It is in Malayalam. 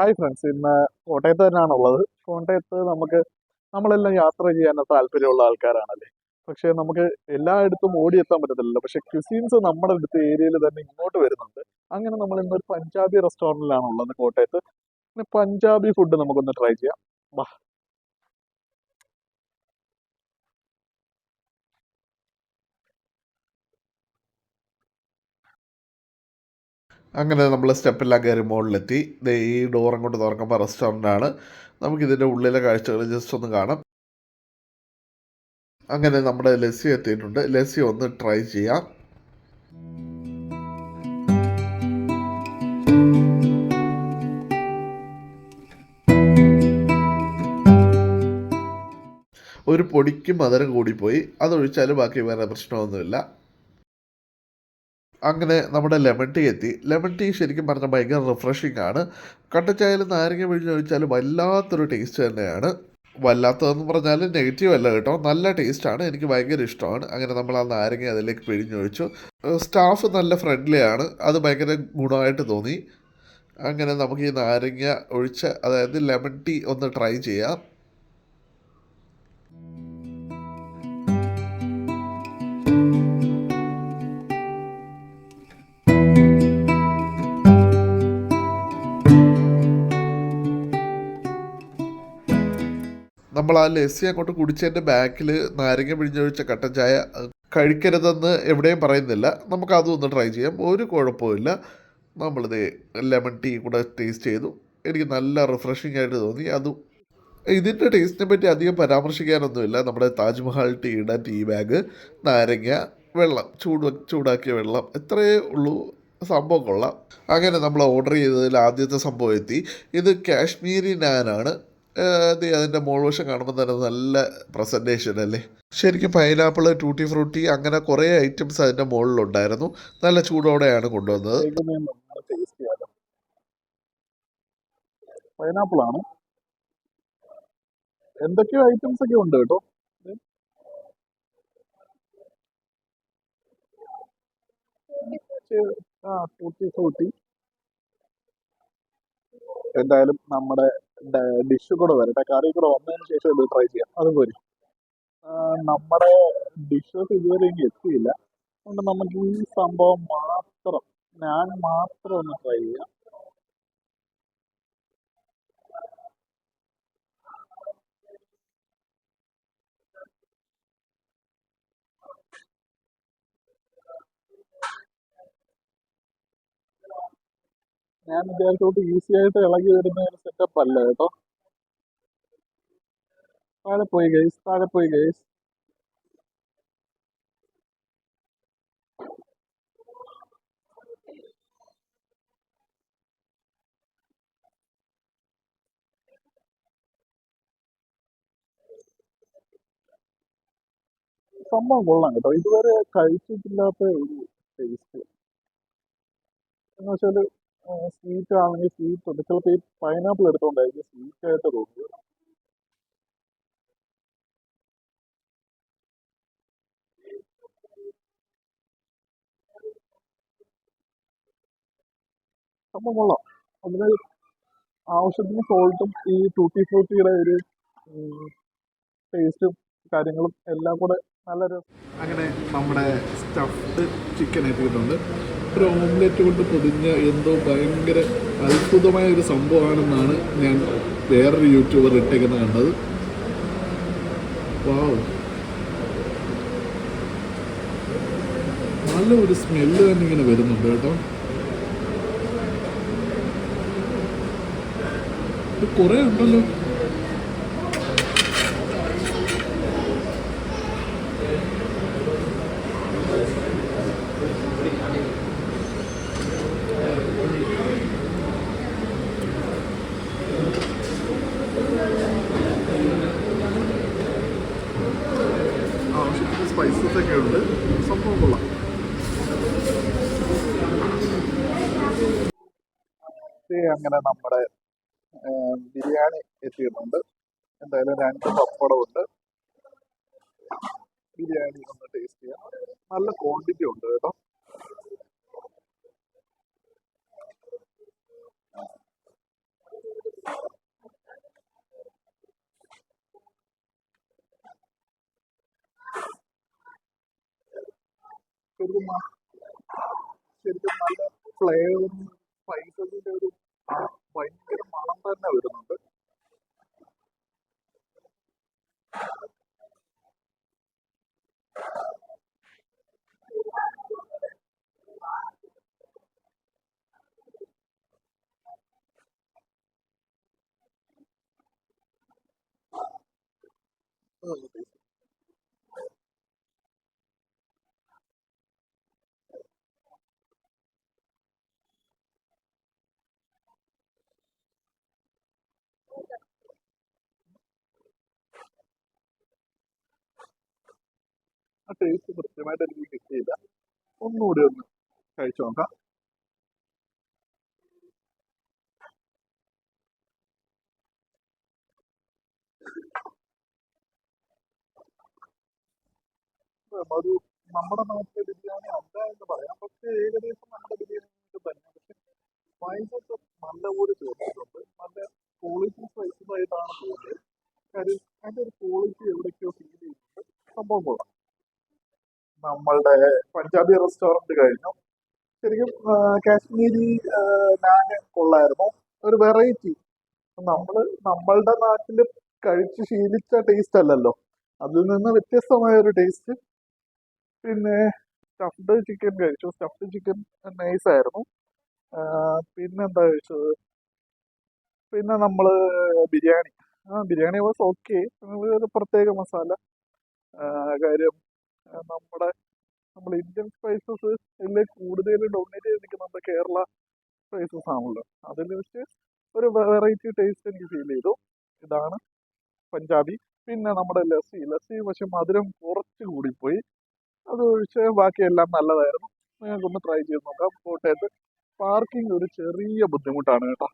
Hi friends. ഇന്ന് കോട്ടയത്ത് തന്നെയാണ് ഉള്ളത്. കോട്ടയത്ത് നമുക്ക് നമ്മളെല്ലാം യാത്ര ചെയ്യാൻ താല്പര്യമുള്ള ആൾക്കാരാണല്ലേ? പക്ഷേ നമുക്ക് എല്ലായിടത്തും ഓടിയെത്താൻ പറ്റത്തില്ലല്ലോ. പക്ഷെ ക്യുസീൻസ് നമ്മുടെ അടുത്ത് ഏരിയയിൽ തന്നെ ഇങ്ങോട്ട് വരുന്നുണ്ട്. അങ്ങനെ നമ്മൾ ഇന്നൊരു പഞ്ചാബി റെസ്റ്റോറന്റിലാണ് ഉള്ളത് കോട്ടയത്ത്. പിന്നെ പഞ്ചാബി ഫുഡ് നമുക്കൊന്ന് ട്രൈ ചെയ്യാം. വാ. അങ്ങനെ നമ്മൾ സ്റ്റെപ്പെല്ലാം കയറി മുകളിലെത്തി ഈ ഡോർ അങ്ങോട്ട് തുറക്കുമ്പോൾ റെസ്റ്റോറന്റാണ് നമുക്കിതിന്റെ ഉള്ളിലെ കാഴ്ചകൾ ജസ്റ്റ് ഒന്ന് കാണാം. അങ്ങനെ നമ്മുടെ ലസ്സി എത്തിയിട്ടുണ്ട്. ലസ്സി ഒന്ന് ട്രൈ ചെയ്യാം. ഒരു പൊടിക്ക് മധുരം കൂടിപ്പോയി. അതൊഴിച്ചാൽ ബാക്കി വേറെ പ്രശ്നമൊന്നുമില്ല. അങ്ങനെ നമ്മുടെ ലെമൺ ടീ എത്തി. ലെമൺ ടീ ശരിക്കും പറഞ്ഞാൽ ഭയങ്കര റിഫ്രഷിംഗ് ആണ്. കട്ടച്ചായാലും നാരങ്ങ പിഴിഞ്ഞ് ഒഴിച്ചാൽ വല്ലാത്തൊരു ടേസ്റ്റ് തന്നെയാണ്. വല്ലാത്തതെന്ന് പറഞ്ഞാൽ നെഗറ്റീവ് അല്ല കേട്ടോ. നല്ല ടേസ്റ്റാണ് എനിക്ക് ഭയങ്കര ഇഷ്ടമാണ്. അങ്ങനെ നമ്മൾ ആ നാരങ്ങ അതിലേക്ക് പിഴിഞ്ഞൊഴിച്ചു. സ്റ്റാഫ് നല്ല ഫ്രണ്ട്ലിയാണ് അത് ഭയങ്കര ഗുണമായിട്ട് തോന്നി. അങ്ങനെ നമുക്ക് ഈ നാരങ്ങ ഒഴിച്ച് അതായത് ലെമൺ ടീ ഒന്ന് ട്രൈ ചെയ്യാം. നമ്മൾ ആ ലസ്സി അങ്ങോട്ട് കുടിച്ചതിന്റെ ബാക്കിൽ നാരങ്ങ പിഴിഞ്ഞൊഴിച്ച കട്ടൻ ചായ കഴിക്കരുതെന്ന് എവിടെയും പറയുന്നില്ല. നമുക്ക് അതും ഒന്ന് ട്രൈ ചെയ്യാം. ഒരു കുഴപ്പമില്ല നമ്മളിത് ലെമൺ ടീ കൂടെ ടേസ്റ്റ് ചെയ്തു. എനിക്ക് നല്ല റിഫ്രഷിംഗ് ആയിട്ട് തോന്നി. അതും ഇതിന്റെ ടേസ്റ്റിനെ പറ്റി അധികം പരാമർശിക്കാനൊന്നുമില്ല. നമ്മുടെ താജ്മഹൽ ടീയുടെ ടീ ബാഗ് നാരങ്ങ വെള്ളം ചൂട് ചൂടാക്കിയ വെള്ളം എത്രയേ ഉള്ളൂ. സംഭവം കൊള്ളാം. അങ്ങനെ നമ്മൾ ഓർഡർ ചെയ്തതിൽ ആദ്യത്തെ സംഭവം എത്തി. ഇത് കാശ്മീരി നാനാണ്. അത് അതിന്റെ മോൾവശം കാണുമ്പോൾ തന്നെ നല്ല പ്രസന്റേഷൻ അല്ലേ? ശരിക്കും പൈനാപ്പിൾ ടൂട്ടി ഫ്രൂട്ടി അങ്ങനെ കുറേ ഐറ്റംസ് അതിന്റെ മുകളിലുണ്ടായിരുന്നു നല്ല ചൂടോടെയാണ് കൊണ്ടുവന്നത്. ആണ്. എന്തൊക്കെയോ ഐറ്റംസ് ഒക്കെ ഉണ്ട് കേട്ടോ. ആ ഫ്രൂട്ടി ഫ്രൂട്ടി എന്തായാലും നമ്മുടെ ഡിഷ് കൂടെ വരട്ടെ. കറി കൂടെ വന്നതിന് ശേഷം ഇത് ട്രൈ ചെയ്യാം. അതും പോരി. നമ്മുടെ ഡിഷസ് ഇതുവരെ ഇനി എത്തിയില്ല. അതുകൊണ്ട് നമുക്ക് ഈ സംഭവം മാത്രം ഞാൻ മാത്രം ഒന്ന് ട്രൈ ചെയ്യാം. ഞാൻ വിചാരിച്ചോട്ട് ഈസി ആയിട്ട് ഇളകി വരുന്ന ഒരു സെറ്റപ്പ് അല്ല കേട്ടോ. താഴെ പോയി ഗൈസ് താഴെ പോയി ഗൈസ് സംഭവം കൊള്ളാം കേട്ടോ. ഇതുവരെ കഴിച്ചിട്ടില്ലാത്ത ഒരു ടേസ്റ്റ് എന്ന് വെച്ചാൽ സ്വീറ്റ് ആണെങ്കിൽ സ്വീറ്റ് ഉണ്ട്. ചിലപ്പോൾ ഈ പൈനാപ്പിൾ എടുത്തോണ്ടായിരിക്കും സ്വീറ്റ് ആയിട്ട് തോന്നുന്നത്. സംഭവം കൊള്ളാം. അതിന് ആവശ്യത്തിന് സോൾട്ടും ഈ ടൂട്ടി ഫ്രൂട്ടിയുടെ ഒരു ടേസ്റ്റും കാര്യങ്ങളും എല്ലാം കൂടെ നല്ല രസം അങ്ങനെ നമ്മുടെ സ്റ്റഫ്ഡ് ചിക്കൻ എത്തിയിട്ടുണ്ട് ഒരു ഓംലെറ്റ് കൊണ്ട് പൊതിഞ്ഞ എന്തോ ഭയങ്കര അത്ഭുതമായ ഒരു സംഭവമാണെന്നാണ് ഞാൻ വേറൊരു യൂട്യൂബർ ഇട്ടേക്കുന്നത് കണ്ടത്. വാവ് നല്ല ഒരു സ്മെല്ല് തന്നെ ഇങ്ങനെ വരുന്നുണ്ട് കേട്ടോ. ഇത് കുറേ ഉണ്ടല്ലോ. ഒക്കെ ഉണ്ട് സംഭവം കൊള്ളാം. അങ്ങനെ നമ്മുടെ ബിരിയാണി എത്തിയിട്ടുണ്ട്. എന്തായാലും രണ്ട് പപ്പടമുണ്ട് ബിരിയാണി ഒന്ന് ടേസ്റ്റ് ചെയ്യാം. നല്ല ക്വാണ്ടിറ്റി ഉണ്ട് കേട്ടോ. ശരിക്കും നല്ല ഫ്ലേവറും സ്പൈസസിന്റെ ഒരു ആ, ഭയങ്കര മണം തന്നെ വരുന്നുണ്ട് ആ ടേസ്റ്റ് കൃത്യമായിട്ട് എനിക്ക് കിട്ടിയില്ല. ഒന്നുകൂടി ഒന്ന് കഴിച്ചു നോക്കാം. ഒരു നമ്മുടെ നാട്ടിലെ ബിരിയാണി അല്ല എന്ന് പറയാം. പക്ഷെ ഏകദേശം നമ്മുടെ ബിരിയാണി തന്നെ. പക്ഷെ സ്പൈസസ് നല്ലപോലെ ചേർത്തിട്ടുണ്ട് നല്ല ക്വാളിറ്റി സ്പൈസസ് ആയിട്ടാണ് തോന്നിയത് കാര്യം അതിന്റെ ഒരു ക്വാളിറ്റി എവിടേക്കോ ഫീൽ ചെയ്യുന്നുണ്ട്. സംഭവം കൊള്ളാം. നമ്മളുടെ പഞ്ചാബി റെസ്റ്റോറന്റ് കഴിഞ്ഞു. ശരിക്കും കാശ്മീരി നാന് കൊള്ളായിരുന്നു. ഒരു വെറൈറ്റി നമ്മൾ നമ്മളുടെ നാട്ടിൽ കഴിച്ച് ശീലിച്ച ടേസ്റ്റ് അല്ലല്ലോ. അതിൽ നിന്ന് വ്യത്യസ്തമായ ഒരു ടേസ്റ്റ് പിന്നെ സ്റ്റഫ്ഡ് ചിക്കൻ കഴിച്ചു. സ്റ്റഫ്ഡ് ചിക്കൻ നൈസ് ആയിരുന്നു. പിന്നെന്താ കഴിച്ചത്? പിന്നെ നമ്മൾ ബിരിയാണി. ആ ബിരിയാണി വാസ് ഓക്കെ ഒരു പ്രത്യേക മസാല. കാര്യം നമ്മുടെ നമ്മൾ ഇന്ത്യൻ സ്പൈസസ് ഇതിൽ കൂടുതൽ ഡൊമിനേറ്റ് ചെയ്ത് നമ്മുടെ കേരള സ്പൈസസ് ആണല്ലോ. അതിൽ വെച്ച് ഒരു വെറൈറ്റി ടേസ്റ്റ് എനിക്ക് ഫീൽ ചെയ്തു. ഇതാണ് പഞ്ചാബി പിന്നെ നമ്മുടെ ലസ്സി ലസ്സി പക്ഷെ മധുരം കുറച്ച് കൂടിപ്പോയി. അത് ഒഴിച്ച് ബാക്കിയെല്ലാം നല്ലതായിരുന്നു. നിങ്ങൾക്കൊന്ന് ട്രൈ ചെയ്ത് നോക്കാം. കോട്ടയത്ത് പാർക്കിംഗ് ഒരു ചെറിയ ബുദ്ധിമുട്ടാണ് കേട്ടോ.